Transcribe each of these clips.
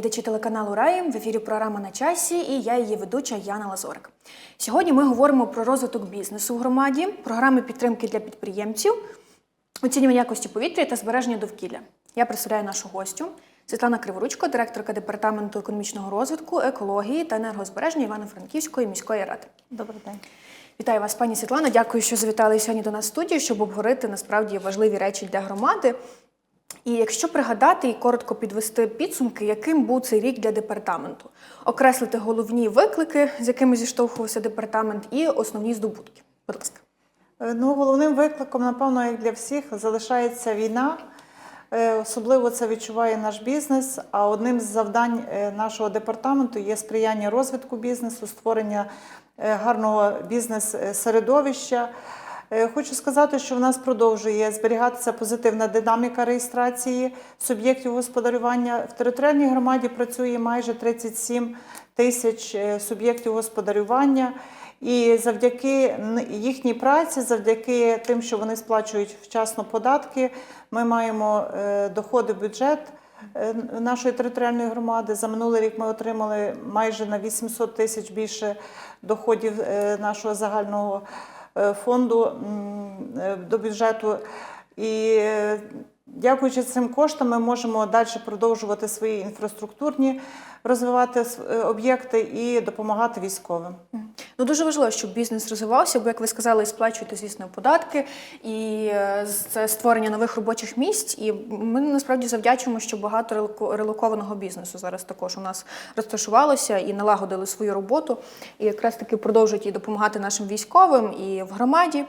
Глядачі телеканалу Раї. В ефірі програма на часі і я її ведуча Яна Лазорик. Сьогодні ми говоримо про розвиток бізнесу в громаді, програми підтримки для підприємців, оцінювання якості повітря та збереження довкілля. Я представляю нашу гостю Світлана Криворучко, директорка департаменту економічного розвитку, екології та енергозбереження Івано-Франківської міської ради. Добрий день. Вітаю вас, пані Світлана. Дякую, що завітали сьогодні до нас в студію, щоб обговорити насправді важливі речі для громади. І якщо пригадати і коротко підвести підсумки, яким був цей рік для департаменту, окреслити головні виклики, з якими зіштовхувався департамент, і основні здобутки. Будь ласка. Е, Ну, головним викликом, напевно, як для всіх, залишається війна. Е, Особливо це відчуває наш бізнес. А одним з завдань е, нашого департаменту є сприяння розвитку бізнесу, створення гарного бізнес-середовища. Е, Хочу сказати, що в нас продовжує зберігатися позитивна динаміка реєстрації суб'єктів господарювання. В територіальній громаді працює майже 37 тисяч е, суб'єктів господарювання. І завдяки їхній праці, завдяки тим, що вони сплачують вчасно податки, ми маємо е, доходи бюджет нашої територіальної громади. За минулий рік ми отримали майже на 800 тисяч більше доходів нашого загального фонду е, до бюджету. І е, дякуючи цим коштам, ми можемо далі продовжувати свої інфраструктурні розвивати е, об'єкти і допомагати військовим. Ну дуже важливо, щоб бізнес розвивався, бо як ви сказали, сплачуєте, звісно, податки, і е, це створення нових робочих місць. І ми насправді завдячуємо, що багато релокованого бізнесу зараз також у нас розташувалося і налагодили свою роботу. І якраз таки продовжують і допомагати нашим військовим і в громаді.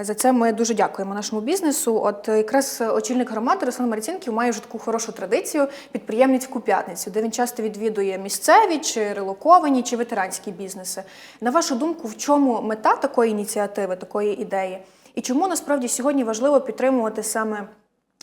Е, За це ми дуже дякуємо нашому бізнесу. От е, якраз очільник громади Руслан Марцінків має вже таку хорошу традицію підприємницьку п'ятницю, де він часто відвідує місцеві чи релоковані чи ветеранські бізнеси. На вашу думку, в чому мета такої ініціативи, такої ідеї? І чому насправді сьогодні важливо підтримувати саме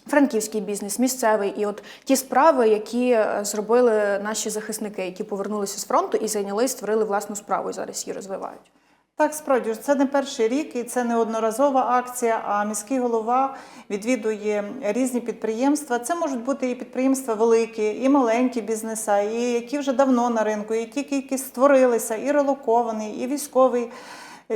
франківський бізнес, місцевий і от ті справи, які е, зробили наші захисники, які повернулися з фронту і зайняли, створили власну справу і зараз її розвивають? Так, справді це не перший рік і це не одноразова акція. А міський голова відвідує різні підприємства. Це можуть бути і підприємства великі, і маленькі бізнеса, і які вже давно на ринку, і ті, які створилися, і релокований, і військовий.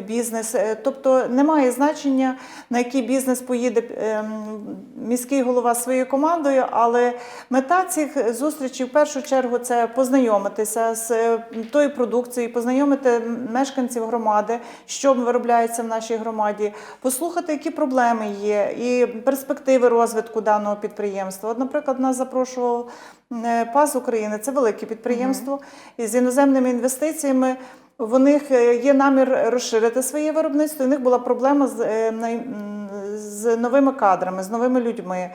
Бізнес, Е, тобто немає значення на який бізнес поїде ем, міський голова своєю командою, але мета цих зустрічей в першу чергу це познайомитися з е, тою продукцією, познайомити мешканців громади, що виробляється в нашій громаді, послухати, які проблеми є, і перспективи розвитку даного підприємства. От, наприклад, нас запрошував е, ПАЗ України, це велике підприємство з іноземними інвестиціями. В них е, є намір розширити своє виробництво. У них була проблема з, е, з новими кадрами, з новими людьми.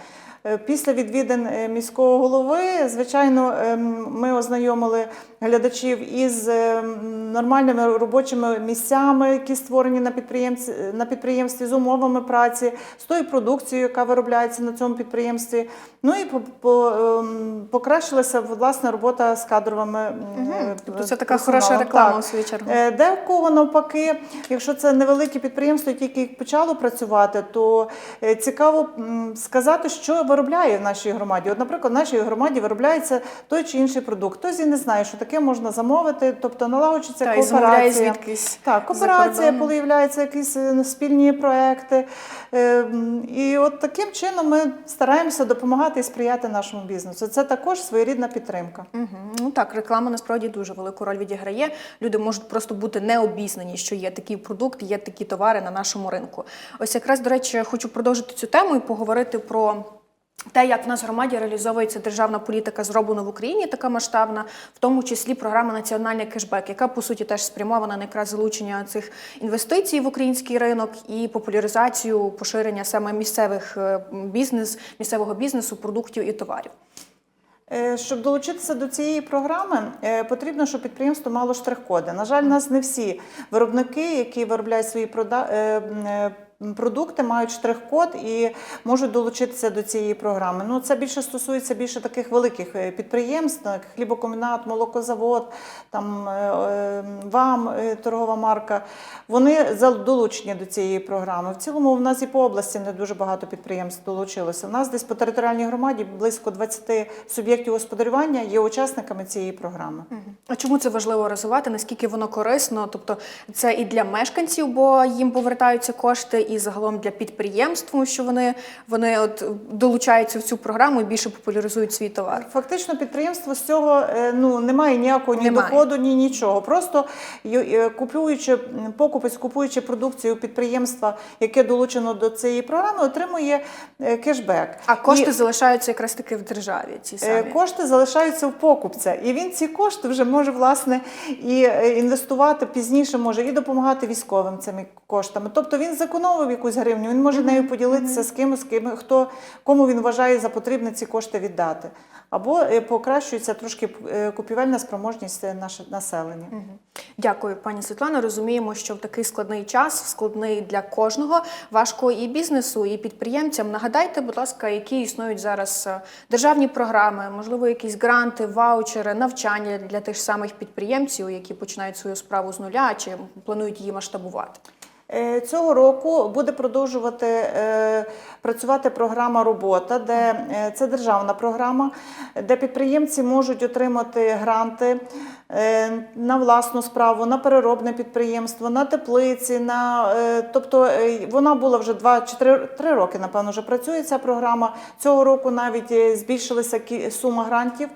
Е, Після відвідин е, міського голови, звичайно, ем, ми ознайомили глядачів із ем, нормальними робочими місцями, які створені на підприємстві, на підприємстві з умовами праці, з тою продукцією, яка виробляється на цьому підприємстві. Ну і ем, покращилася власне робота з кадровими. е, Тобто це така хороша реклама у свою чергу. Е, Де в кого навпаки, якщо це невелике підприємство, тільки почало працювати, то е, цікаво сказати, що виробляє в нашій громаді. От, наприклад, в нашій громаді виробляється той чи інший продукт. Хтось і не знає, що таке можна замовити, тобто налагоджується Та, кооперація. звідкись. Так, кооперація, появляються якісь е, спільні проекти. Е, І от таким чином ми стараємося допомагати і сприяти нашому бізнесу. Це також своєрідна підтримка. Угу. Ну так, реклама насправді дуже велику роль відіграє. Люди можуть просто бути необізнані, що є такий продукт, є такі товари на нашому ринку. Ось якраз, до речі, хочу продовжити цю тему і поговорити про. Те, як в нас в громаді реалізовується державна політика, зроблена в Україні, така масштабна, в тому числі програма Національний кешбек, яка по суті теж спрямована на якраз залучення цих інвестицій в український ринок і популяризацію поширення саме місцевих е, бізнес, місцевого бізнесу, продуктів і товарів. Е, Щоб долучитися до цієї програми, е, потрібно, щоб підприємство мало штрих-коди. На жаль, нас не всі виробники, які виробляють свої е, продукти мають штрих-код і можуть долучитися до цієї програми. Ну, це більше стосується більше таких великих е, підприємств, так, хлібокомбінат, молокозавод, там е, е, вам торгова марка. Вони долучені до цієї програми. В цілому в нас і по області не дуже багато підприємств долучилося. У нас десь по територіальній громаді близько 20 суб'єктів господарювання є учасниками цієї програми. А чому це важливо розвивати? Наскільки воно корисно? Тобто це і для мешканців, бо їм повертаються кошти, і загалом для підприємств, тому що вони, вони от долучаються в цю програму і більше популяризують свій товар. Фактично, підприємство з цього е, ну немає ніякого ні Немає. доходу, ні нічого. Просто купуючи покупець, купуючи продукцію підприємства, яке долучено до цієї програми, отримує е, кешбек. А кошти І- залишаються якраз таки в державі. Ці Е, самі. Кошти залишаються в покупця, і він ці кошти вже може власне і інвестувати пізніше, може і допомагати військовим цими коштами. Тобто він зекономив якусь гривню, він може нею поділитися з кимось, з ким хто кому він вважає за потрібне ці кошти віддати. Або е, покращується трошки е, купівельна спроможність е, населення. Дякую, пані Світлано. Розуміємо, що в такий складний час, складний для кожного, важко і бізнесу, і підприємцям. Нагадайте, будь ласка, які існують зараз державні програми, можливо, якісь гранти, ваучери, навчання для тих ж самих підприємців, які починають свою справу з нуля чи планують її масштабувати. Е, Цього року буде продовжувати е, працювати програма Робота, де е, це державна програма, де підприємці можуть отримати гранти на власну справу, на переробне підприємство, на теплиці. На, тобто вона була вже 2 чи 3, 3 роки, напевно, вже працює ця програма. Цього року навіть збільшилася сума грантів.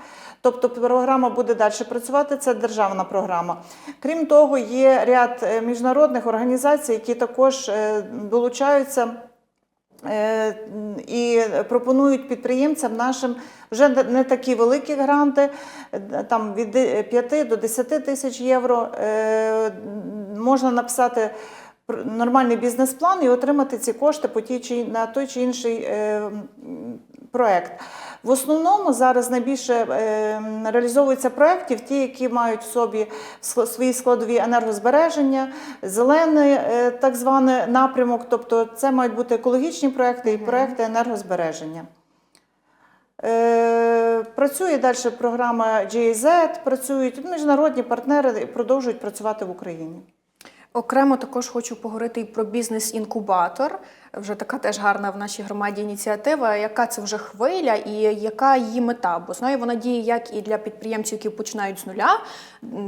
Тобто програма буде далі працювати, це державна програма. Крім того, є ряд е, міжнародних організацій, які також е, долучаються е, і пропонують підприємцям нашим вже не- такі великі гранти, там від 5 до 10 тисяч євро. Можна написати нормальний бізнес-план і отримати ці кошти по тій чи на той чи інший проект. В основному зараз найбільше е, реалізовуються проєктів, ті, які мають в собі свої складові енергозбереження, зелений е, так званий напрямок, тобто це мають бути екологічні проекти і проекти енергозбереження. Е, Працює далі програма GIZ, працюють міжнародні партнери і продовжують працювати в Україні. Окремо також хочу поговорити і про бізнес-інкубатор. Вже така теж гарна в нашій громаді ініціатива. Яка це вже хвиля і яка її мета? Бо знаю, вона діє як і для підприємців, які починають з нуля,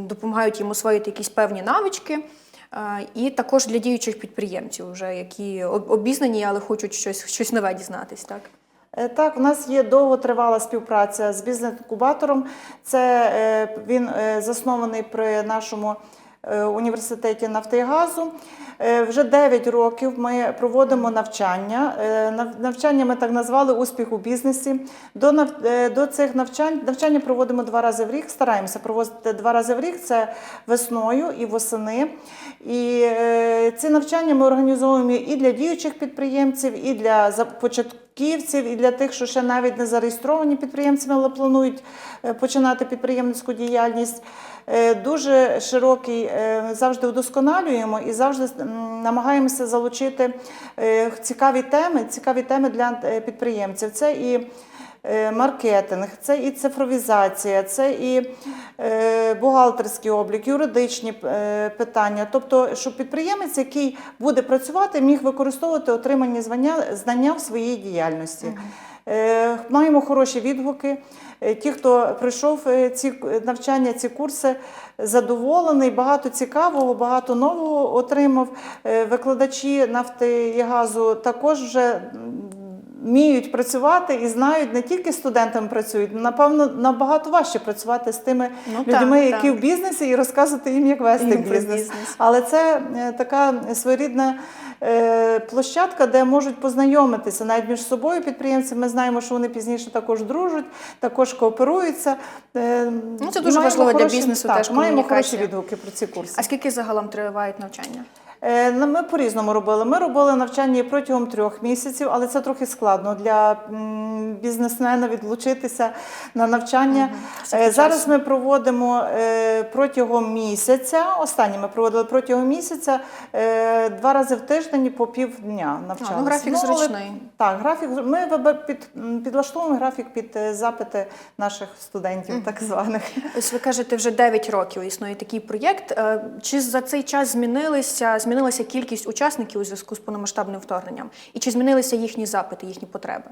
допомагають їм освоїти якісь певні навички. е, І також для діючих підприємців, вже які обізнані, але хочуть щось, щось нове дізнатись, так? Е, Так, у нас є довготривала співпраця з бізнес-інкубатором. Це е, він заснований при нашому університеті нафти і газу. Е, Вже 9 років ми проводимо навчання. Е, Навчання ми так назвали успіх у бізнесі. До, е, до цих навчань навчання проводимо два рази в рік. Стараємося проводити два рази в рік. Це весною і восени. І е, ці навчання ми організовуємо і для діючих підприємців, і для за- початківців, і для тих, що ще навіть не зареєстровані підприємцями, але планують е, починати підприємницьку діяльність. Е, Дуже широкий, е, завжди вдосконалюємо і завжди намагаємося залучити цікаві теми, цікаві теми для підприємців. Це і маркетинг, це і цифровізація, це і е, бухгалтерський облік, юридичні е, питання. Тобто, щоб підприємець, який буде працювати, міг використовувати отримані знання в своїй діяльності. Е, Маємо хороші відгуки. Е, Ті, хто прийшов е, ці навчання, ці курси, задоволений, багато цікавого, багато нового отримав. Е, Викладачі нафти і газу також вже вміють працювати і знають, не тільки з студентами працюють, напевно, набагато важче працювати з тими Ну, так, людьми, які так. в бізнесі, і розказувати їм, як вести Їм бізнес. бізнес. Але це е, така своєрідна е, площадка, де можуть познайомитися навіть між собою підприємці. Ми знаємо, що вони пізніше також дружать, також кооперуються. Е, Ну, це дуже маємо важливо для бізнесу так, теж Маємо хороші відгуки про ці курси. А скільки загалом тривають навчання? Е, ну, Ми по-різному робили. Ми робили навчання протягом трьох місяців, але це трохи складно для бізнесмена відлучитися на навчання. Е, Зараз ми проводимо е, протягом місяця. Останні ми проводили протягом місяця два рази в тиждень по півдня навчалися. ну, графік але- зручний. Так, графік ми під, підлаштовуємо графік під запити наших студентів, так званих. Ось ви кажете, вже 9 років існує такий проєкт. Чи за цей час змінилися, змінилася кількість учасників у зв'язку з повномасштабним вторгненням? І чи змінилися їхні запити, їхні потреби?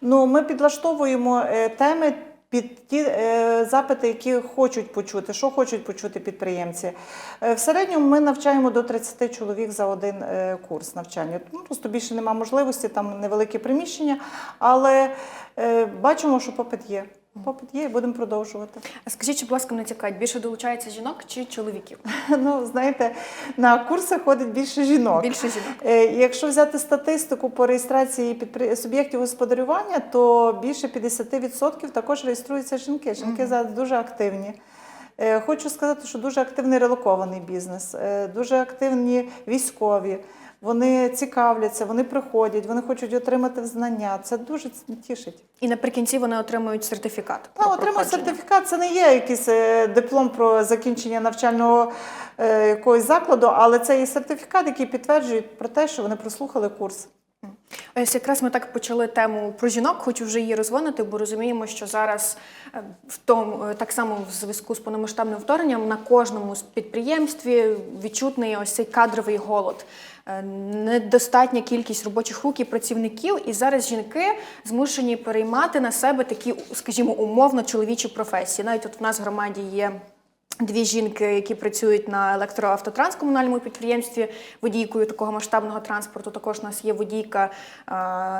Ну, ми підлаштовуємо е, теми під ті е, запити, які хочуть почути, що хочуть почути підприємці. Е, в середньому ми навчаємо до 30 чоловік за один е, курс навчання. Ну, просто більше немає можливості, там невелике приміщення, але е, бачимо, що попит є. Попит є і будемо продовжувати. А скажіть, чи, будь ласка, мене цікавить, більше долучається жінок чи чоловіків? Ну, знаєте, на курси ходить більше жінок. Більше жінок. Е, Якщо взяти статистику по реєстрації підпри... суб'єктів господарювання, то більше 50% також реєструються жінки. Жінки зараз дуже активні. Е, Хочу сказати, що дуже активний релокований бізнес, е, дуже активні військові. Вони цікавляться, вони приходять, вони хочуть отримати знання. Це дуже тішить. І наприкінці вони отримують сертифікат. Та, про отримати сертифікат це не є якийсь е, диплом про закінчення навчального якогось закладу, але це є сертифікат, який підтверджує про те, що вони прослухали курс. Ось якраз ми так почали тему про жінок, хочу вже її розвинути, бо розуміємо, що зараз е, в тому е, так само в зв'язку з повномасштабним вторгненням на кожному підприємстві відчутний ось цей кадровий голод. Е, Недостатня кількість робочих рук і працівників, і зараз жінки змушені переймати на себе такі, скажімо, умовно чоловічі професії. Навіть от в нас в громаді є. Дві жінки, які працюють на електроавтотранс комунальному підприємстві, водійкою такого масштабного транспорту. Також у нас є водійка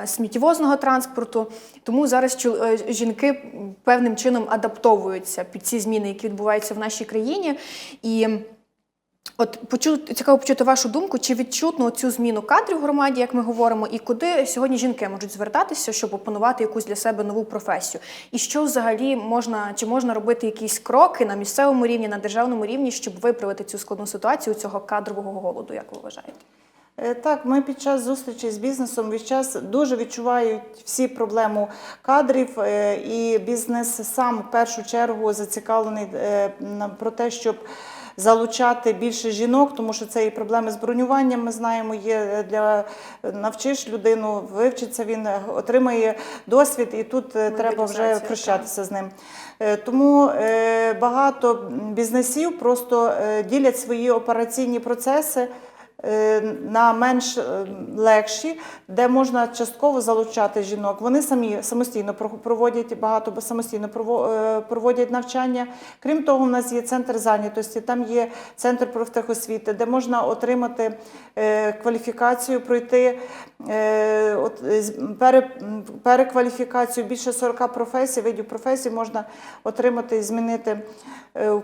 е, сміттєвозного транспорту. Тому зараз е, жінки певним чином адаптовуються під ці зміни, які відбуваються в нашій країні. І От почу, цікаво почути вашу думку, чи відчутно цю зміну кадрів в громаді, як ми говоримо, і куди сьогодні жінки можуть звертатися, щоб опанувати якусь для себе нову професію? І що взагалі можна чи можна робити якісь кроки на місцевому рівні, на державному рівні, щоб виправити цю складну ситуацію цього кадрового голоду, як ви вважаєте? Е, Так, ми під час зустрічі з бізнесом весь час дуже відчувають всі проблему кадрів, е, і бізнес сам в першу чергу зацікавлений е, про те, щоб залучати більше жінок, тому що це і проблеми з бронюванням. Ми знаємо, є для навчиш людину, вивчиться він, е, отримає досвід, і тут е, треба вже прощатися з ним. Е, Тому е, багато бізнесів просто е, ділять свої операційні процеси е, на менш е, легші, де можна частково залучати жінок. Вони самі самостійно про- проводять багато самостійно е, проводять навчання. Крім того, у нас є центр зайнятості, там є центр профтехосвіти, де можна отримати е, кваліфікацію, пройти е, перекваліфікацію більше 40 професій, видів професій можна отримати і змінити е,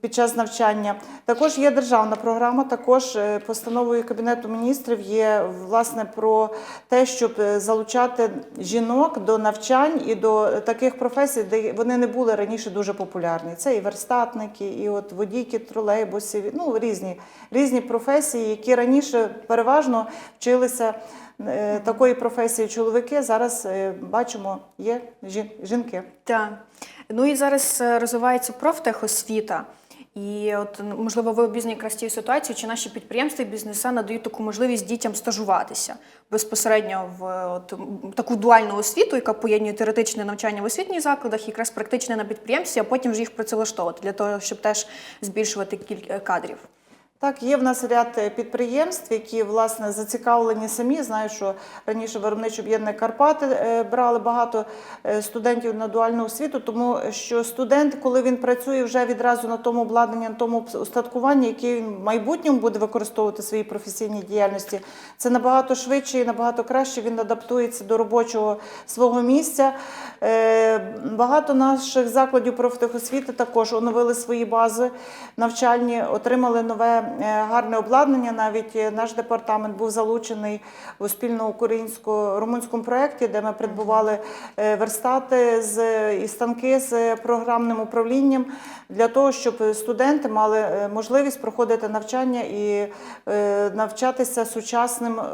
під час навчання. Також є державна програма, також е, постановою Кабінету міністрів є власне про те, щоб залучати жінок до навчань і до таких професій, де вони не були раніше дуже популярні. Це і верстатники, і от водійки тролейбусів, ну різні, різні професії, які раніше переважно вчилися. Е, Такої професії чоловіки зараз е, бачимо є жінки. Так. Ну і зараз е, розвивається профтехосвіта. І от можливо ви обізнані якраз цією ситуацією, чи наші підприємства і бізнеса надають таку можливість дітям стажуватися безпосередньо в от, таку дуальну освіту, яка поєднує теоретичне навчання в освітніх закладах, і якраз практичне на підприємстві, а потім вже їх працевлаштовувати для того, щоб теж збільшувати кількість кадрів. Так, є в нас ряд е, підприємств, які власне зацікавлені самі. Знаю, що раніше виробниче об'єднання Карпати е, брали багато е, студентів на дуальну освіту, тому що студент, коли він працює вже відразу на тому обладнанні, на тому устаткуванні, яке він в майбутньому буде використовувати в своїй професійній діяльності, це набагато швидше і набагато краще він адаптується до робочого свого місця. Багато наших закладів профтехосвіти також оновили свої бази навчальні, отримали нове гарне обладнання. Навіть е, наш департамент був залучений у спільно українсько-румунському проєкті, де ми придбували е, верстати з і станки з програмним управлінням для того, щоб студенти мали е, можливість проходити навчання і е, навчатися сучасним е,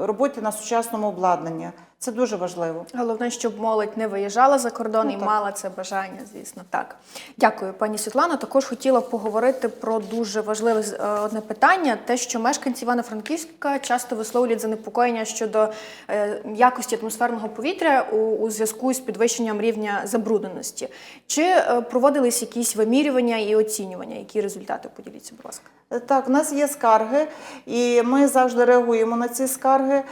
роботі на сучасному обладнанні. Це дуже важливо. Головне, щоб молодь не виїжджала за кордон Ну, і так. мала це бажання, звісно. Так. Дякую, пані Світлано. Також хотіла поговорити про дуже важливе е, одне питання: те, що мешканці Івано-Франківська часто висловлюють занепокоєння щодо е, якості атмосферного повітря у, у зв'язку з підвищенням рівня забрудненості. Чи е, проводились якісь вимірювання і оцінювання? Які результати поділіться, будь ласка? Так, у нас є скарги, і ми завжди реагуємо на ці скарги.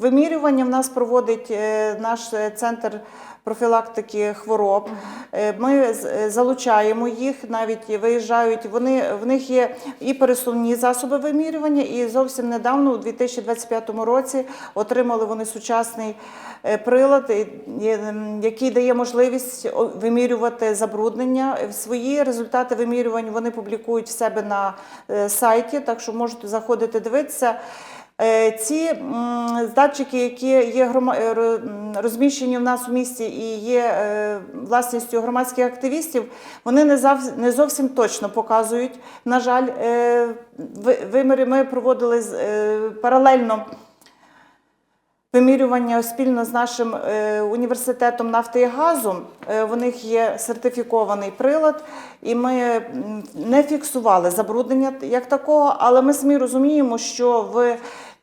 Вимірювання в нас проводить е, наш е, центр профілактики хвороб. Е, Ми залучаємо їх, навіть виїжджають. Вони в них є і пересувні засоби вимірювання, і зовсім недавно, у 2025 році, отримали вони сучасний прилад, який дає можливість вимірювати забруднення. Свої результати вимірювань вони публікують в себе на сайті, так що можете заходити дивитися. Е, Ці датчики, які є е, розміщені в нас у місті і є е, власністю громадських активістів, вони не зовсім точно показують. На жаль, ви- виміри ми проводили паралельно. Вимірювання спільно з нашим університетом нафти і газу. У них є сертифікований прилад, і ми не фіксували забруднення як такого, але ми самі розуміємо, що в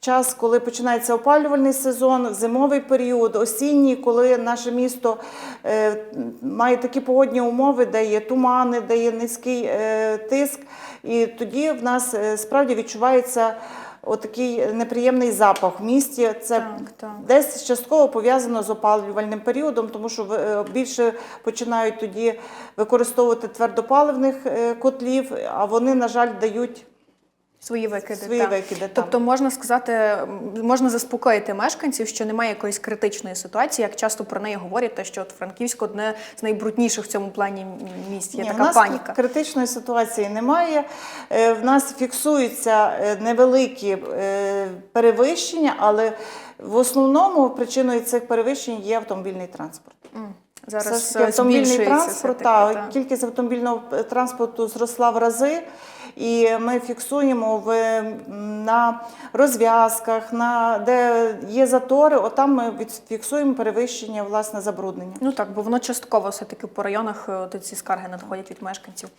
час, коли починається опалювальний сезон, зимовий період, осінній, коли наше місто е, має такі погодні умови, де є тумани, де є низький е, тиск, і тоді в нас е, справді відчувається. Отакий неприємний запах в місті. Це Так, так. десь частково пов'язано з опалювальним періодом, тому що більше починають тоді використовувати твердопаливних котлів, а вони, на жаль, дають Свої викиди. свої так. викиди. там. Тобто можна сказати, можна заспокоїти мешканців, що немає якоїсь критичної ситуації, як часто про неї говорять, те, що от Франківськ одне з найбрудніших в цьому плані м- місць. Є Ні, така в нас паніка. критичної ситуації немає. Е, В нас фіксуються е, невеликі е, перевищення, але в основному причиною цих перевищень є автомобільний транспорт. Все Зараз автомобільний транспорт, все-таки, та, кількість автомобільного транспорту зросла в рази. І ми фіксуємо в, на розв'язках, на, де є затори, отам ми фіксуємо перевищення власне забруднення. Ну так, бо воно частково все-таки по районах е, от ці скарги надходять від мешканців.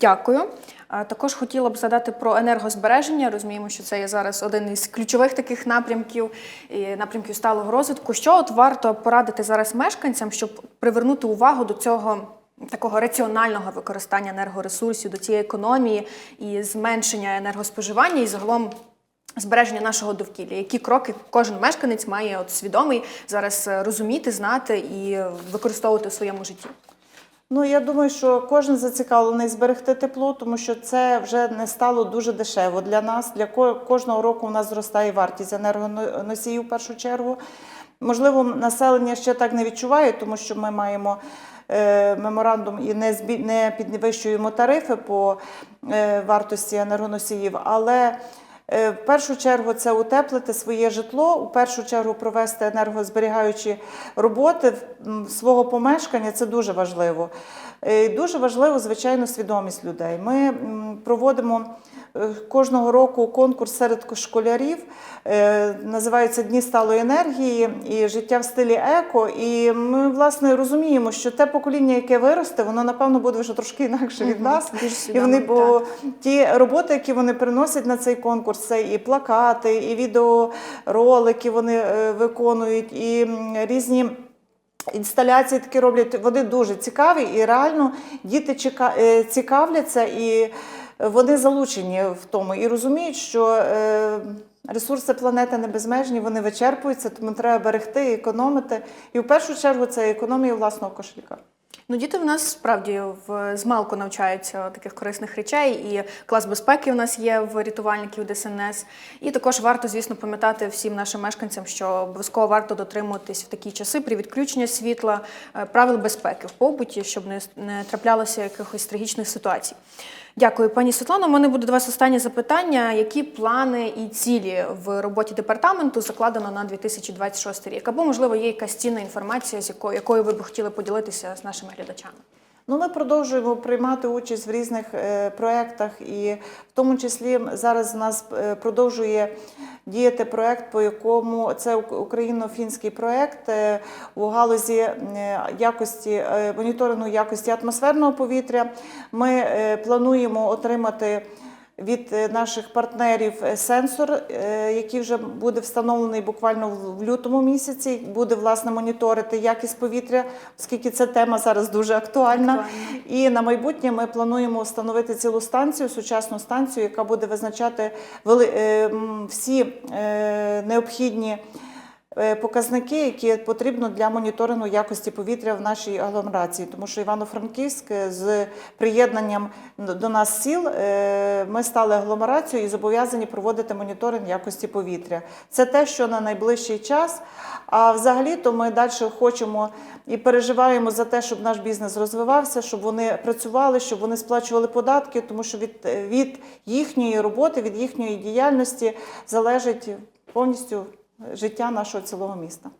Дякую. Також хотіла б задати про енергозбереження. Розуміємо, що це є зараз один із ключових таких напрямків і напрямків сталого розвитку. Що от варто порадити зараз мешканцям, щоб привернути увагу до цього? Такого раціонального використання енергоресурсів до цієї економії і зменшення енергоспоживання і загалом збереження нашого довкілля. Які кроки кожен мешканець має от свідомий зараз е, розуміти, знати і використовувати в своєму житті? Ну я думаю, що кожен зацікавлений зберегти тепло, тому що це вже не стало дуже дешево для нас. Для ко- кожного року у нас зростає вартість енергоносіїв в першу чергу. Можливо, населення ще так не відчуває, тому що ми маємо меморандум і не збі... не підвищуємо тарифи по е, вартості енергоносіїв, але Е, В першу чергу це утеплити своє житло, у першу чергу провести енергозберігаючі роботи свого помешкання. Це дуже важливо. Е, Дуже важливо, звичайно, свідомість людей. Ми проводимо е, кожного року конкурс серед школярів, е, називається Дні сталої енергії і життя в стилі еко. І ми власне розуміємо, що те покоління, яке виросте, воно напевно буде вже трошки інакше від нас. більш І вони, бо ті роботи, які вони приносять на цей конкурс, це і плакати, і відеоролики вони е, виконують, і різні. Інсталяції такі роблять, вони дуже цікаві, і реально діти е, цікавляться, і вони залучені в тому і розуміють, що е, ресурси планети не безмежні, вони вичерпуються, тому треба берегти, економити. І в першу чергу це економія власного кошелька. Ну, діти в нас справді в змалку навчаються таких корисних речей, і клас безпеки у нас є в рятувальників ДСНС. І також варто, звісно, пам'ятати всім нашим мешканцям, що обов'язково варто дотримуватись в такі часи при відключенні світла е, правил безпеки в побуті, щоб не траплялося якихось трагічних ситуацій. Дякую, пані Світлано. У мене буде до вас останнє запитання. Які плани і цілі в роботі департаменту закладено на 2026 рік? Або, можливо, є якась цінна інформація, з якою, якою ви б хотіли поділитися з нашими глядачами? Ну, ми продовжуємо приймати участь в різних е, проєктах, і в тому числі зараз у нас е, продовжує діяти проект, по якому це ук- україно-фінський проєкт е, у галузі е, якості е, моніторингу якості атмосферного повітря. Ми е, плануємо отримати. Від е, наших партнерів е, сенсор, е, який вже буде встановлений буквально в- лютому місяці, буде власне моніторити якість повітря, оскільки ця тема зараз дуже актуальна. Актуальна. І на майбутнє ми плануємо встановити цілу станцію, сучасну станцію, яка буде визначати вели- всі необхідні. Е, Показники, які потрібно для моніторингу якості повітря в нашій агломерації, тому що Івано-Франківськ е, з приєднанням до нас сіл е, ми стали агломерацією і зобов'язані проводити моніторинг якості повітря. Це те, що на найближчий час. А взагалі-то ми далі хочемо і переживаємо за те, щоб наш бізнес розвивався, щоб вони працювали, щоб вони сплачували податки, тому що від, від їхньої роботи, від їхньої діяльності залежить повністю життя нашого цілого міста.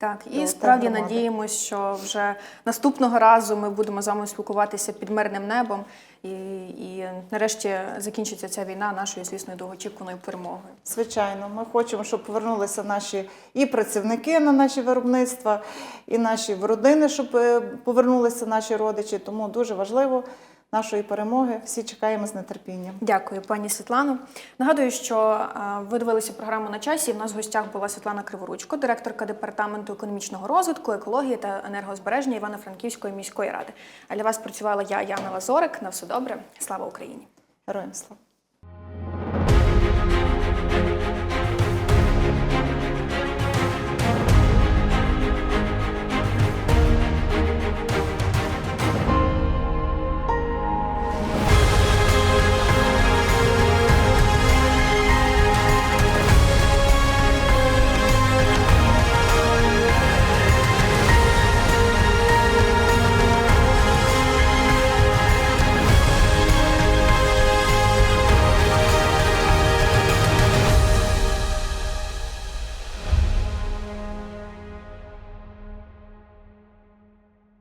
Так, і справді громади. надіємось, що вже наступного разу ми будемо з вами спілкуватися під мирним небом, і, і нарешті закінчиться ця війна нашою, звісно, довгоочікуваною перемогою. Звичайно, ми хочемо, щоб повернулися наші і працівники на наші виробництва, і наші родини, щоб е, повернулися наші родичі. Тому дуже важливо нашої перемоги. Всі чекаємо з нетерпінням. Дякую, пані Світлано. Нагадую, що е, ви дивилися програму на часі. У нас в гостях була Світлана Криворучко, директорка департаменту економічного розвитку, екології та енергозбереження Івано-Франківської міської ради. А для вас працювала я, Яна Лазорик. На все добре. Слава Україні! Героям слава!